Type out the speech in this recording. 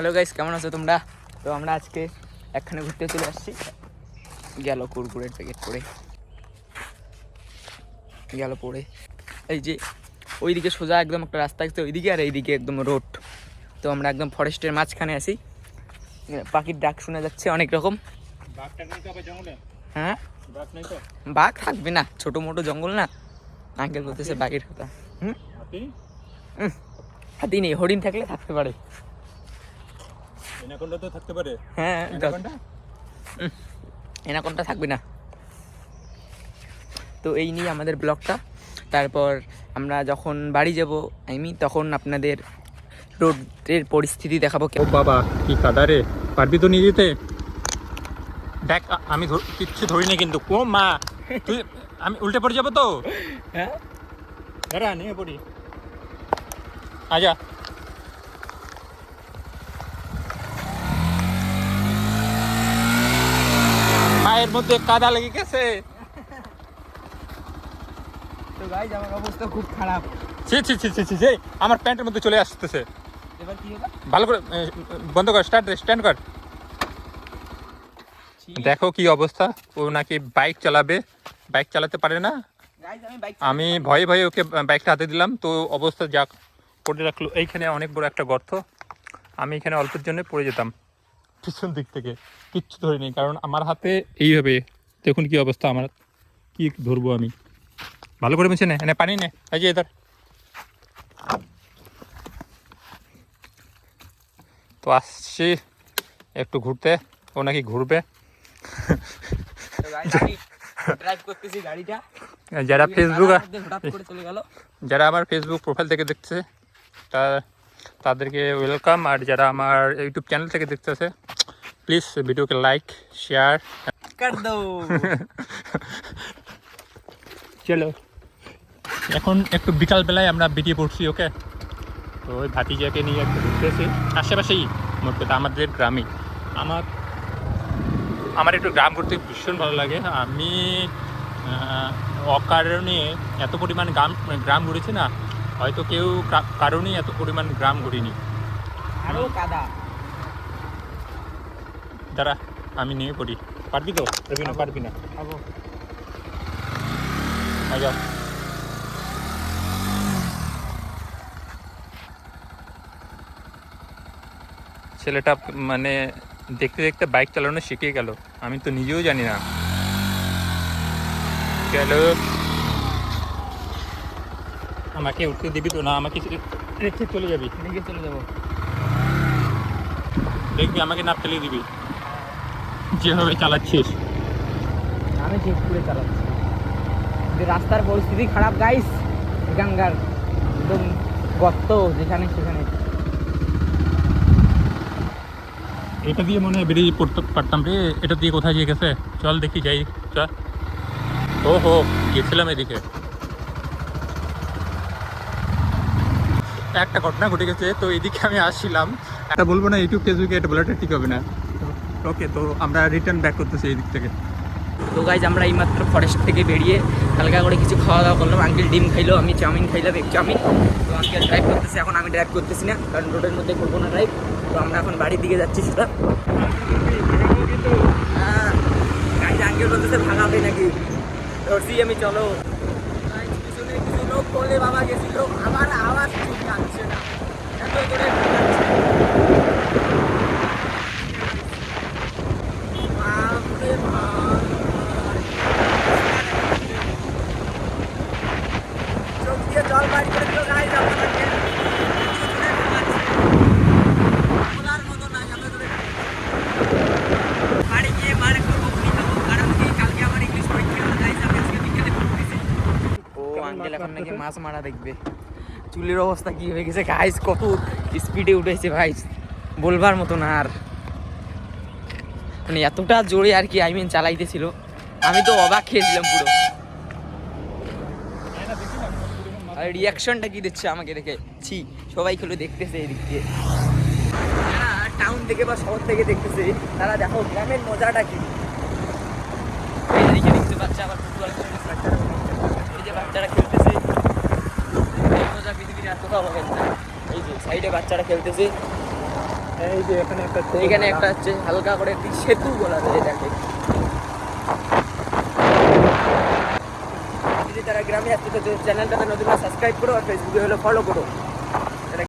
Hello guys কেমন আছো তোমরা? তো আমরা আজকে একখানে ঘুরতে চলে আসছি। গেল কুরকুরের প্যাকেট পড়ে গেল পরে। এই যে ওইদিকে সোজা একদম একটা রাস্তা আছে ওইদিকে আর এইদিকে একদম রোড তো আমরা একদম ফরেস্টের মাঝখানে আছি। পাখির ডাক শোনা যাচ্ছে অনেক রকম। হ্যাঁ? বাঘ থাকবে না ছোট মোটো জঙ্গল না। আঙ্কেল বলতেছে বাঘের কথা। হুম? হাতি নেই হরিণ থাকলে থাকতে পারে। এনাকোন্ডা তো থাকতে পারে। হ্যাঁ এনাকোন্ডা? থাকবে না। তো এই নিয়ে আমাদের ব্লগটা। তারপর আমরা যখন বাড়ি যাব আমি তখন আপনাদের রোডের পরিস্থিতি দেখাবো ও বাবা কি কাদা রে। পারবি তো নিয়ে যেতে? দেখ আমি ধর- কিচ্ছু ধরিনি কিন্তু। ও মা তুই আমি উল্টে পড়ে যাব তো? হ্যাঁ? দাঁড়া নিয়ে পড়ি। আজা মধ্যে কাদা লেগে গেছে। তো গাইজ আমার অবস্থা খুব খারাপ। ছি ছি ছি ছি ছি আমার প্যান্টের মধ্যে চলে আসতেছে। এবার কি হবে? ভালো করে বন্ধ কর স্টার্ট স্ট্যান্ড কর। দেখো কি অবস্থা ও নাকি বাইক চালাবে। বাইক চালাতে পারে না। আমি আমি ভয়ে ভয়ে ওকে বাইকটা হাতে দিলাম। তো অবস্থা যা পড়ে রাখল। এইখানে অনেক বড় একটা গর্ত। আমি এখানে অল্পের জন্য পড়ে যেতাম। পিছন দিক থেকে কিচ্ছু ধরিনি কারণ আমার হাতে এইভাবে দেখুন কি অবস্থা আমার কি ধরবো আমি। ভালো করে মিশে নে এনে পানি নে এই যে এদার তো আসছি একটু ঘুরতে ও নাকি ঘুরবে। তো গাইজ আমি ড্রাইভ করতেছি গাড়িটা। যারা ফেসবুক কাদার মধ্যে হঠাৎ করে চলে গেল। যারা আমার ফেসবুক প্রোফাইল থেকে দেখছে তা তাদেরকে ওয়েলকাম আর যারা আমার ইউটিউব চ্যানেল থেকে দেখতেছে প্লিজ ভিডিওকে লাইক শেয়ার কাট দাও চলো এখন একটু বিকালবেলায় আমরা বেরিয়ে পড়ছি ওকে তো ওই ভাতিজাকে নিয়ে একটু ঘুরতেছি আশেপাশেই মোট কথা আমাদের গ্রামে। আমার আমার একটু গ্রাম ঘুরতে ভীষণ ভালো লাগে। আমি অকারণে এত পরিমাণ গ্রাম গ্রাম ঘুরেছি না হয়তো কেউ কারণেই এত পরিমাণ গ্রাম ঘুরিনি। আরও কাদা। দাঁড়া আমি নিয়ে পড়ি। পারবি তো? পারবি না পারবি না। ছেলেটা মানে দেখতে দেখতে বাইক চালানো শিখে গেল। আমি তো নিজেও জানি না। গেল। আমাকে উঠতে দিবি তো? না আমাকে রেখে চলে যাবি। দিকে চলে যাব। দেখবি আমাকে না ফেলে দিবি। যেভাবে চালাচ্ছিস। আমি ঠিক করে চালাচ্ছি। যে রাস্তার পরিস্থিতি খারাপ গাইস এখানকার একদম গর্ত যেখানে সেখানে। এটা দিয়ে মনে হয় বেরিয়ে পড়তে পারতাম রে। এটা দিয়ে কোথায় গিয়ে গেছে? চল দেখি যাই চল ও হো গেছিলাম এদিকে। একটা ঘটনা ঘটে গেছে তো এদিকে আমি আসছিলাম। একটা বলব না ইউটিউব ফেসবুকে এটা বলাটা ঠিক হবে না। ওকে, তো আমরা রিটার্ন ব্যাক করতেছি এই দিক থেকে। তো গাইজ আমরা এইমাত্র ফরেস্ট থেকে বেরিয়ে হালকা করে কিছু খাওয়া দাওয়া করলাম। আঙ্কেল ডিম খাইলো, আমি চাউমিন খাইলাম, এক চাউমিন। তো আঙ্কেল ড্রাইভ করতেছি, এখন আমি ড্রাইভ করতেছি না, কারণ রোডের মধ্যে করব না ড্রাইভ তো আমরা এখন বাড়ির দিকে যাচ্ছি সেটা হ্যাঁ আঙ্কেল বলতেছে ভাগাবে নাকি? ধরছি আমি চলো। কিছু বাবা গেছিল আমার আওয়াজ ঠিক লাগছে না এত করে বাপরে বাপ চোখ দিয়ে জল বাড়ি করে দিল গাইজ আপনাদেরকে বলার মতো না যাবে ধরে বাড়ি গিয়ে মার একটু বকুনি খাব কারণ কি কালকে আমার ইংলিশ পরীক্ষা গাইজ আমি আজকে বিকেলে পড়তেছি ও আঙ্কেল মাছ মারা দেখবে। চুলের অবস্থা কি হয়ে গেছে? গাইজ কত স্পিডে উঠেছে ভাই। বলবার মতো না আর। মানে এতটা জোরে আর কি আই মিন চালাইতেছিল। আমি তো অবাক খেয়েছিলাম পুরো। আর রিয়াকশনটা কি দিচ্ছে আমাকে দেখে? ছি, সবাই খেলো দেখতেছে এদিক দিয়ে। টাউন থেকে বা শহর থেকে দেখতেছে, তারা দেখো, গ্রামের মজাটা কি? এই দেখতে বাচ্চা আবার ফুটবল খেলছে। এই যে বাচ্চারা খেলতেছে এই যে সাইডে বাচ্চারা খেলতেছে। এই যে এখানে একটা এখানে একটা হচ্ছে হালকা করে একটি সেতু বলা যায় এটাকে। যদি তারা গ্রামে আসতে তো চ্যানেলটাতে নতুন সাবস্ক্রাইব করো আর ফেসবুকে হলে ফলো করো।